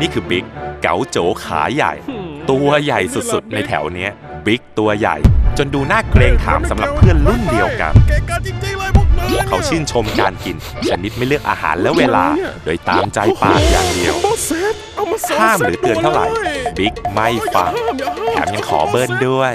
นี่คือบิ๊กเก๋าโจขาใหญ่ ตัวใหญ่สุดๆ ในแถวเนี้ยบิ๊กตัวใหญ่ จนดูน่าเกรงขามสำหรับเพื่อนรุ่นเดียวกัน เก่งกันจริงๆเลยพวกนายเขาชื่นชมการกิน ชนิดไม่เลือกอาหารและเวลา โดยตามใจปากอย่างเดียวอามาเซตเอามาสองห้ามซตหรือเตือนเท่าไหร่ลยบิ๊กไม่ฟังอย่าห้ามอย่าห้ามแถมยังขอเบิ้ลด้วย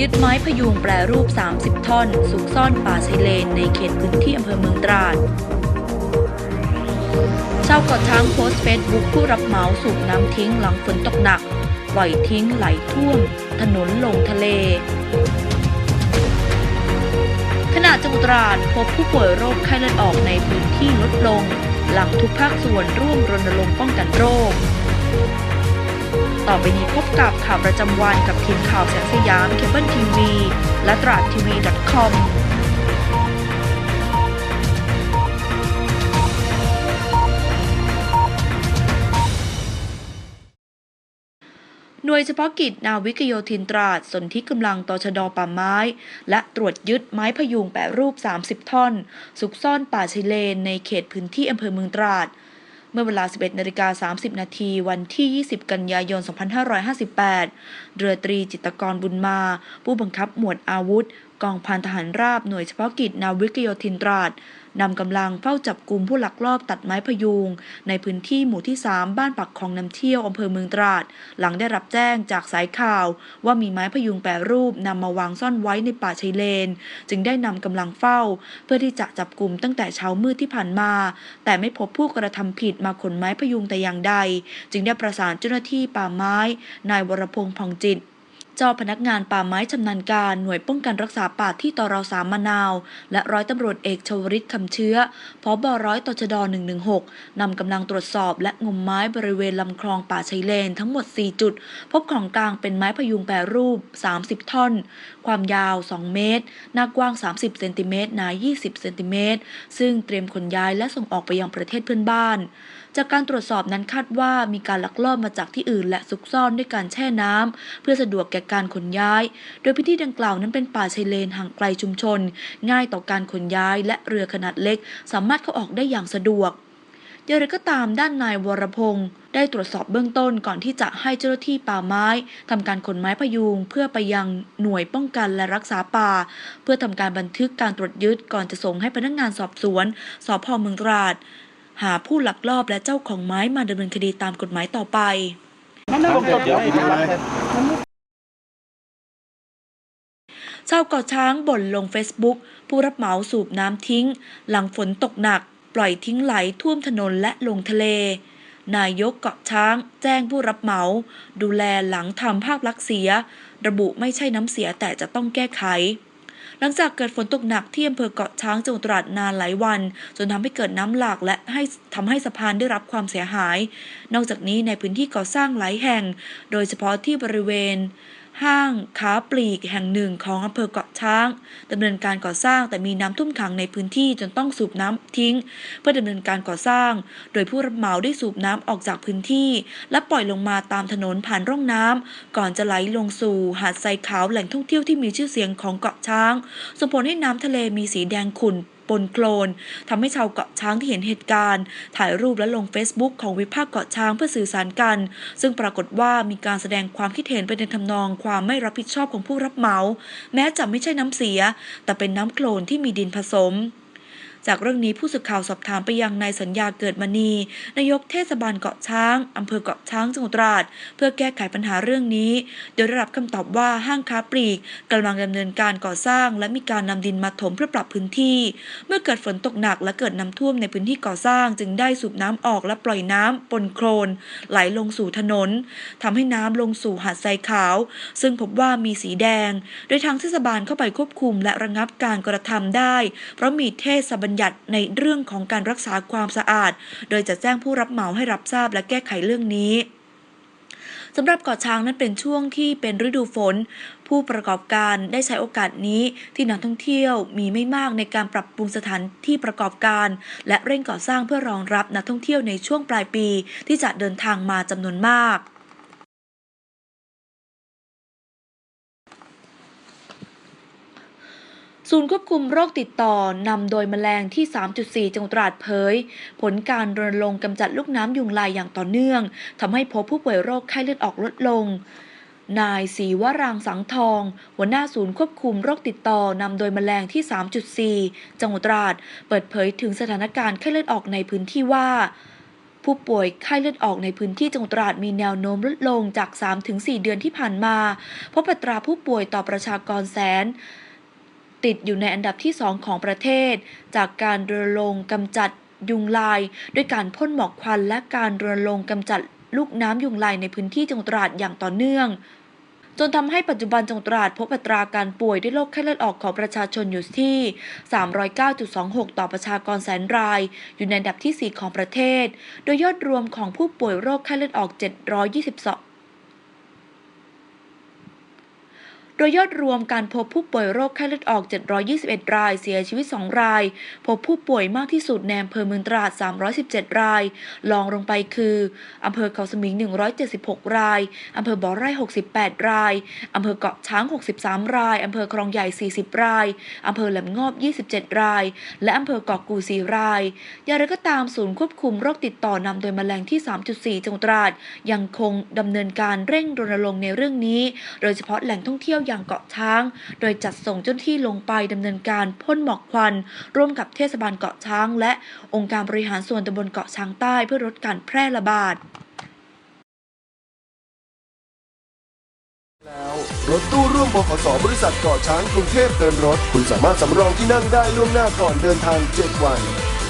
ยึดไม้พยุงแปรรูป 30 ท่อนสุกซ่อนป่าชายเลนในเขตพื้นที่อำเภอเมืองตราดชาวเกาะช้างโพสต์เฟซบุ๊กผู้รับเหมาสูบน้ำทิ้งหลังฝนตกหนัก ปล่อยทิ้งไหลท่วม ถนนลงทะเลขณะจังหวัดตราดพบผู้ป่วยโรคไข้เลือดออกในพื้นที่ลดลง หลังทุกภาคส่วนร่วมรณรงค์ป้องกันโรค ต่อไปนี้พบกับข่าวประจำวันกับทีมข่าวแสงสยามเคเบิลทีวีและตราดทีวี .com หน่วยเฉพาะกิจนาวิกโยธินตราดสนที่กำลังตชดป่าไม้ และตรวจยึดไม้พยุงแปะรูป 30 ท่อนซุกซ่อนป่าชายเลนในเขตพื้นที่อำเภอเมืองตราด เมื่อเวลา 11นาฬิกา30 นาทีวันที่ 20 กันยายน 2558 เรือตรีจิตกรบุญมา ผู้บังคับหมวดอาวุธ กองพันทหารราบหน่วยเฉพาะกิจนาวิกโยธินตราด นำกำลังเฝ้าจับกลุ่มผู้ลักลอบตัดไม้พยุง ในพื้นที่หมู่ที่ 3 บ้านปักคลองน้ำเที่ยวอำเภอเมืองตราด หลังได้รับแจ้งจากสายข่าว ว่ามีไม้พยุงแปรรูปนำมาวางซ่อนไว้ในป่าชายเลน จึงได้นำกำลังเฝ้า เพื่อที่จะจับกลุ่มตั้งแต่เช้ามืดที่ผ่านมา แต่ไม่พบผู้กระทำผิดมาขนไม้พยุงแต่อย่างใด จึงได้ประสานเจ้าหน้าที่ป่าไม้ นายวรพงษ์ผ่องจิต เจ้าพนักงานป่าไม้ชำนาญการหน่วยป้องกันรักษาป่าที่ตรสามมะนาว และร้อยตำรวจเอกชวริตคำเชื้อพบร้อยตชด 116 นำกำลังตรวจสอบและงมไม้บริเวณลำคลองป่าชายเลนทั้งหมด 4 จุด พบของกลางเป็นไม้พยุงแปรรูป 30 ท่อนความยาว 2 เมตร หน้ากว้าง 30 เซนติเมตรหนา 20 เซนติเมตร ซึ่งเตรียมขนย้ายและส่งออกไปยังประเทศเพื่อนบ้าน จากการตรวจสอบนั้นคาดว่ามีการลักลอบมาจากที่อื่นและซุกซ่อนด้วยการแช่น้ำเพื่อสะดวกแก่การขนย้าย โดยพื้นที่ดังกล่าวนั้นเป็นป่าชายเลนห่างไกลชุมชน ง่ายต่อการขนย้ายและเรือขนาดเล็ก สามารถเข้าออกได้อย่างสะดวก อย่างไรก็ตามด้านนายวรพงศ์ได้ตรวจสอบเบื้องต้นก่อนที่จะให้เจ้าหน้าที่ป่าไม้ทำการขนไม้พยุงเพื่อไปยังหน่วยป้องกันและรักษาป่า เพื่อทำการบันทึกการตรวจยึดก่อนจะส่งให้พนักงานสอบสวนสพเมืองตราด หาผู้ลักลอบและเจ้าของไม้มาดำเนินคดีตามกฎหมายต่อไปชาวเกาะช้างบ่นลงเฟซบุ๊กผู้รับเหมาสูบน้ำทิ้ง หลังฝนตกหนัก ปล่อยทิ้งไหลท่วมถนนและลงทะเล นายกเกาะช้าง แจ้งผู้รับเหมา ดูแลหลังทำภาพลักษณ์เสีย ระบุไม่ใช่น้ำเสียแต่จะต้องแก้ไข หลังจากเกิดฝนตกหนักที่อำเภอเกาะช้างจังหวัดตราดนานหลายวัน จนทำให้เกิดน้ำหลากและให้ทำให้สะพานได้รับความเสียหาย นอกจากนี้ในพื้นที่ก่อสร้างหลายแห่ง โดยเฉพาะที่บริเวณ ห้างค้าปลีกแห่งหนึ่งของอำเภอเกาะช้างดำเนินการก่อสร้างแต่มีน้ำท่วมขังในพื้นที่จนต้องสูบน้ำทิ้ง เพื่อดำเนินการก่อสร้าง โดยผู้รับเหมาได้สูบน้ำออกจากพื้นที่ และปล่อยลงมาตามถนนผ่านร่องน้ำก่อนจะไหลลงสู่หาดทรายขาวแหล่งท่องเที่ยวที่มีชื่อเสียงของเกาะช้างส่งผลให้น้ำทะเลมีสีแดงขุ่น ปนโคลนทำให้ชาวเกาะช้างที่เห็นเหตุการณ์ ถ่ายรูปและลง Facebook ของวิภาคเกาะช้างเพื่อสื่อสารกัน ซึ่งปรากฏว่ามีการแสดงความคิดเห็นไปในทำนองความไม่รับผิดชอบของผู้รับเหมา แม้จะไม่ใช่น้ำเสีย แต่เป็นน้ำโคลนที่มีดินผสม จากเรื่องนี้ผู้สื่อข่าวสอบถามไปยังนายสัญญาเกิดมณีนายกเทศบาลเกาะช้างอำเภอเกาะช้างจังหวัดตราดเพื่อแก้ไขปัญหาเรื่องนี้ โดยได้รับคำตอบว่าห้างค้าปลีกกำลังดำเนินการก่อสร้าง และมีการนำดินมาถมเพื่อปรับพื้นที่ เมื่อเกิดฝนตกหนักและเกิดน้ำท่วมในพื้นที่ก่อสร้าง จึงได้สูบน้ำออกและปล่อยน้ำปนโคลนไหลลงสู่ถนนทำให้น้ำลงสู่หาดทรายขาว ซึ่งพบว่ามีสีแดง โดยทางเทศบาลเข้าไปควบคุมและระงับการกระทำได้ เพราะมีเทศบัญญัติในเรื่องของการรักษาความสะอาด โดยจะแจ้งผู้รับเหมาให้รับทราบและแก้ไขเรื่องนี้สำหรับเกาะช้างนั้นเป็นช่วงที่เป็นฤดูฝน ผู้ประกอบการได้ใช้โอกาสนี้ที่นักท่องเที่ยวมีไม่มากในการปรับปรุงสถานที่ประกอบการ และเร่งก่อสร้างเพื่อรองรับนักท่องเที่ยวในช่วงปลายปีที่จะเดินทางมาจำนวนมาก ศูนย์ควบคุมโรคติดต่อนำโดยแมลงที่ 3.4 จังหวัดตราดเผย ผลการรณรงค์กำจัดลูกน้ำยุงลายอย่างต่อเนื่องทำให้พบผู้ป่วยโรคไข้เลือดออกลดลงนายศรีวรางสังทอง หัวหน้าศูนย์ควบคุมโรคติดต่อนำโดยแมลงที่ 3.4 จังหวัดตราด เปิดเผยถึงสถานการณ์ไข้เลือดออกในพื้นที่ว่า ผู้ป่วยไข้เลือดออกในพื้นที่จังหวัดตราดมีแนวโน้มลดลงจาก 3-4 เดือนที่ผ่านมาพบอัตราผู้ป่วยต่อประชากรแสน ติดอยู่ในอันดับที่2ของประเทศ จากการรณรงค์กำจัดยุงลาย ด้วยการพ่นหมอกควันและการรณรงค์กำจัดลูกน้ำยุงลายในพื้นที่จังหวัดตราดอย่างต่อเนื่อง จนทำให้ปัจจุบันจังหวัดตราดพบอัตราการป่วยด้วยโรคไข้เลือดออกของประชาชนอยู่ที่ 309.26 ต่อประชากรแสนราย อยู่ในอันดับที่ 4 ของประเทศ โดยยอดรวมของผู้ป่วยโรคไข้เลือดออก 722 โดยยอดรวมการพบผู้ป่วยโรคไข้เลือดออก 721 ราย เสียชีวิต 2 ราย พบผู้ป่วยมากที่สุดในอำเภอเมืองตราด 317 ราย รองลงไปคืออำเภอเขาสมิง 176 รายอำเภอบ่อไร่ 68 รายอำเภอเกาะช้าง 63 รายอำเภอคลองใหญ่ 40 รายอำเภอแหลมงอบ 27 ราย และอำเภอเกาะกู่4รายอย่างไรก็ตามศูนย์ควบคุมโรคติดต่อนำโดยแมลงที่ 3.4 จังหวัดตราด ยังคงดำเนินการเร่งรณรงค์ในเรื่องนี้ โดยเฉพาะแหล่งท่องเที่ยวอย่างเกาะช้าง โดยจัดส่งเจ้าหน้าที่ลงไปดำเนินการพ่นหมอกควัน ร่วมกับเทศบาลเกาะช้าง และองค์การบริหารส่วนตำบลเกาะช้างใต้เพื่อลดการแพร่ระบาดแล้วรถตู้ร่วมบขสบริษัทเกาะช้างกรุงเทพเดินรถ คุณสามารถสำรองที่นั่งได้ล่วงหน้าก่อนเดินทาง 7 วัน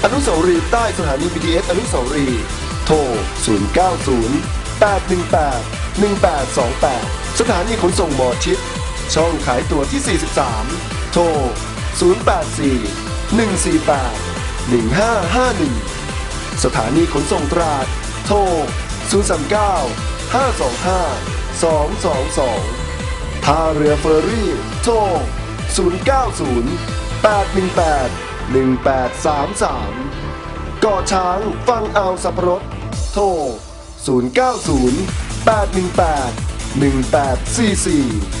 อนุสาวรีย์ใต้สถานี BTS อนุสาวรีย์โทร 090 818 1828 สถานีขนส่งหมอชิด ช่องขายตั๋วที่ 43 โทร 084 148 1551 สถานีขนส่งตราด โทร 039 525 222 ท่าเรือเฟอร์รี่ โทร 090 818 1833กาะช้างฟังเอาสับปะรดโทร 090 818 1844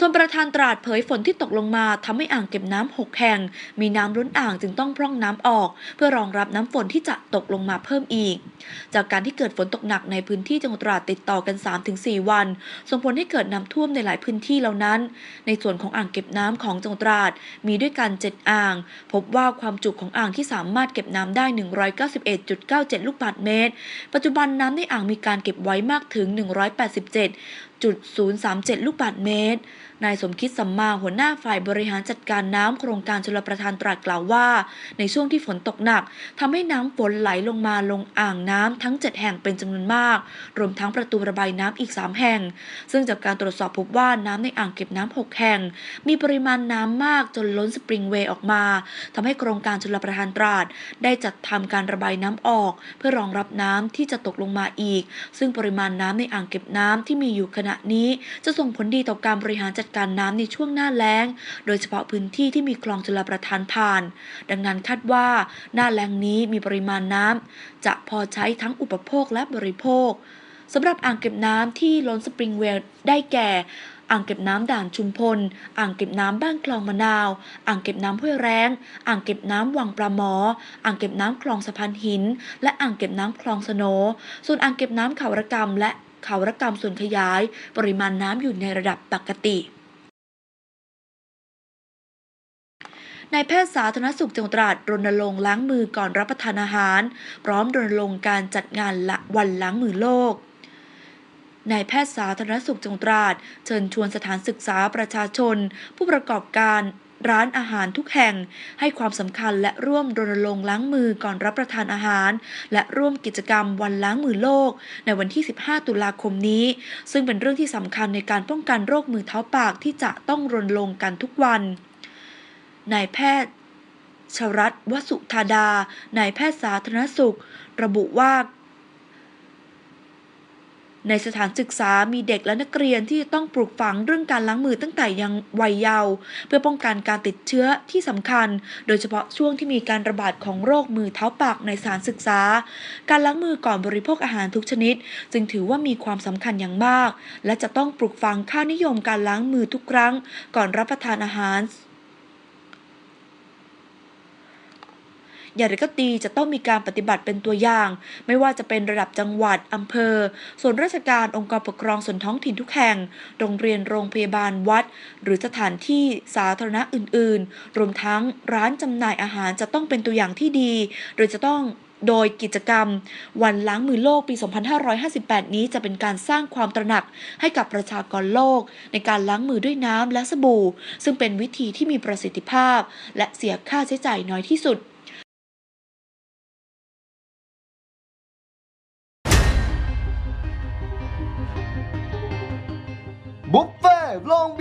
ชนประธานตราดเผยฝนที่ตกลงมาทำให้อ่างเก็บน้ำหกแห่ง มีน้ำล้นอ่างจึงต้องพร่องน้ำออก เพื่อรองรับน้ำฝนที่จะตกลงมาเพิ่มอีก จากการที่เกิดฝนตกหนักในพื้นที่จังหวัดตราดติดต่อกัน 3-4 วัน ส่งผลให้เกิดน้ำท่วมในหลายพื้นที่เหล่านั้น ในส่วนของอ่างเก็บน้ำของจังหวัดตราดมีด้วยกัน 7 อ่าง พบว่าความจุของอ่างที่สามารถเก็บน้ำได้ 191.97 ลูกบาศก์เมตร ปัจจุบันน้ำในอ่างมีการเก็บไว้มากถึง 187.037 ลูกบาศก์เมตร นายสมคิดสัมมาหัวหน้าฝ่ายบริหารจัดการน้ำโครงการชลประทานตราดกล่าวว่า ในช่วงที่ฝนตกหนักทำให้น้ำฝนไหลลงมาลงอ่างน้ำทั้ง 7 แห่งเป็นจำนวนมาก รวมทั้งประตูระบายน้ำอีก 3 แห่ง ซึ่งจากการตรวจสอบพบว่าน้ำในอ่างเก็บน้ำ6แห่ง มีปริมาณน้ำมากจนล้นสปริงเวย์ออกมาทำให้โครงการชลประทานตราดได้จัดทำการระบายน้ำออก เพื่อรองรับน้ำที่จะตกลงมาอีก ซึ่งปริมาณน้ำในอ่างเก็บน้ำที่มีอยู่ขณะนี้ จะส่งผลดีต่อการบริหารจัดการน้ำในช่วงหน้าแล้ง โดยเฉพาะพื้นที่ที่มีคลองชลประทานผ่าน ดังนั้นคาดว่าหน้าแล้งนี้มีปริมาณน้ำจะพอใช้ทั้งอุปโภคและบริโภคสำหรับอ่างเก็บน้ำที่ล้นสปริงเวลได้แก่อ่างเก็บน้ำด่านชุมพล อ่างเก็บน้ำบ้านคลองมะนาว อ่างเก็บน้ำห้วยแร้ง อ่างเก็บน้ำวังปลาหมอ อ่างเก็บน้ำคลองสะพานหิน และอ่างเก็บน้ำคลองสโน ส่วนอ่างเก็บน้ำเขาระกำและเขาระกำส่วนขยาย ปริมาณน้ำอยู่ในระดับปกติ นายแพทย์สาธารณสุขจังหวัดตราดรณรงค์ล้างมือก่อนรับประทานอาหาร พร้อมรณรงค์การจัดงานละวันล้างมือโลกนายแพทย์สาธารณสุขจังหวัดตราดเชิญชวนสถานศึกษาประชาชน ผู้ประกอบการร้านอาหารทุกแห่งให้ความสำคัญและร่วมรณรงค์ล้างมือก่อนรับประทานอาหาร และร่วมกิจกรรมวันล้างมือโลก ในวันที่ 15 ตุลาคมนี้ ซึ่งเป็นเรื่องที่สำคัญในการป้องกันโรคมือเท้าปากที่จะต้องรณรงค์กันทุกวัน นายแพทย์ ชรัตวสุธาดา นายแพทย์สาธารณสุข ระบุว่า ในสถานศึกษามีเด็กและนักเรียนที่ต้องปลูกฝังเรื่องการล้างมือตั้งแต่ยังวัยเยาว์เพื่อป้องกันการติดเชื้อที่สำคัญ โดยเฉพาะช่วงที่มีการระบาดของโรคมือเท้าปากในสถานศึกษา การล้างมือก่อนบริโภคอาหารทุกชนิด จึงถือว่ามีความสำคัญอย่างมาก และจะต้องปลูกฝังค่านิยมการล้างมือทุกครั้ง ก่อนรับประทานอาหาร อย่างไรก็ดีจะต้องมีการปฏิบัติเป็นตัวอย่าง ไม่ว่าจะเป็นระดับจังหวัดอำเภอ ส่วนราชการองค์กรปกครองส่วนท้องถิ่นทุกแห่ง โรงเรียนโรงพยาบาลวัด หรือสถานที่สาธารณะอื่น ๆ รวมทั้งร้านจำหน่ายอาหารจะต้องเป็นตัวอย่างที่ดี โดยจะต้องโดยกิจกรรม วันล้างมือโลกปี 2558 นี้จะเป็นการสร้างความตระหนักให้กับประชากรโลก ในการล้างมือด้วยน้ำและสบู่ ซึ่งเป็นวิธีที่มีประสิทธิภาพ และเสียค่าใช้จ่ายน้อยที่สุด